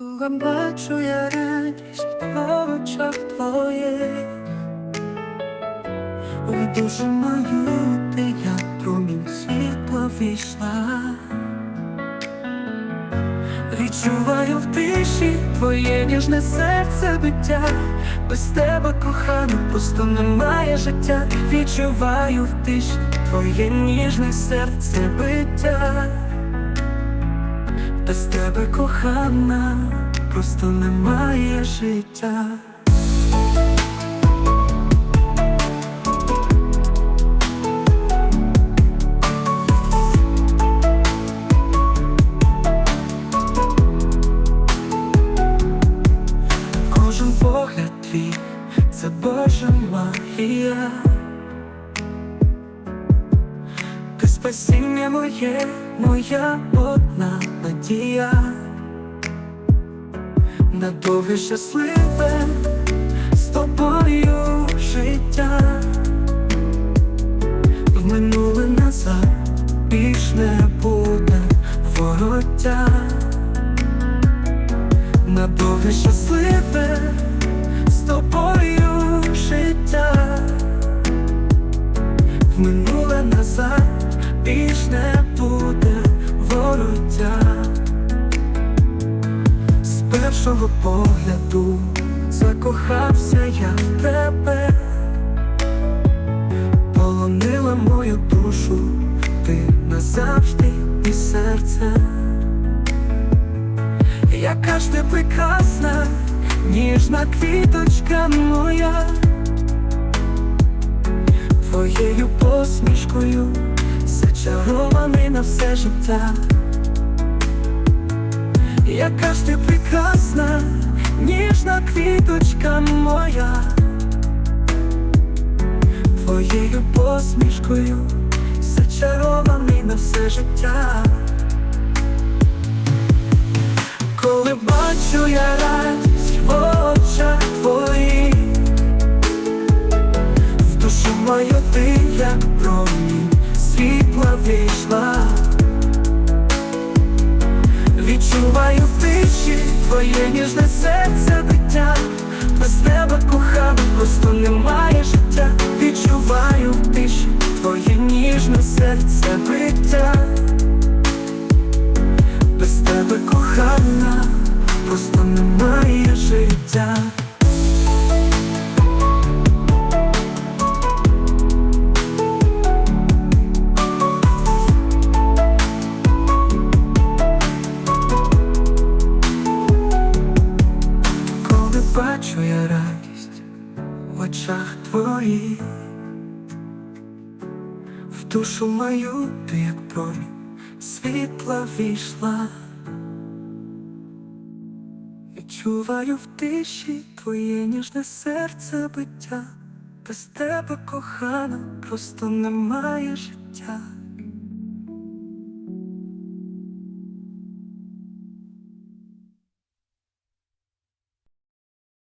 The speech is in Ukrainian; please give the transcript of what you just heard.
Коли бачу я радість в очах твоїх. У душу мою ти як промінь світла війшла. Відчуваю в тиші твоє ніжне серце биття. Без тебе кохана, просто немає життя. Відчуваю в тиші твоє ніжне серце биття без тебе кохана, просто немає життя. Кожен погляд твій це Божа магія. Ти спасіння моє, моя одна надія, на довге щасливе з тобою життя, в минуле назад більш не буде вороття, на довге щасливе погляду закохався я в тебе, полонила мою душу, ти назавжди і серце, яка ж ти прекрасна, ніжна квіточка моя, твоєю посмішкою зачарований на все життя. Яка ж ти прекрасна, ніжна квіточка моя, твоєю посмішкою зачарований на все життя. Коли бачу я просто немає життя. Відчуваю в тиші твоє ніжне серце биття. Без тебе кохана, просто немає життя. Бачу я очах твоїх, в душу мою ти як промінь світла війшла. чуваю в тиші твоє ніжне серце биття, без тебе кохана, просто немає життя.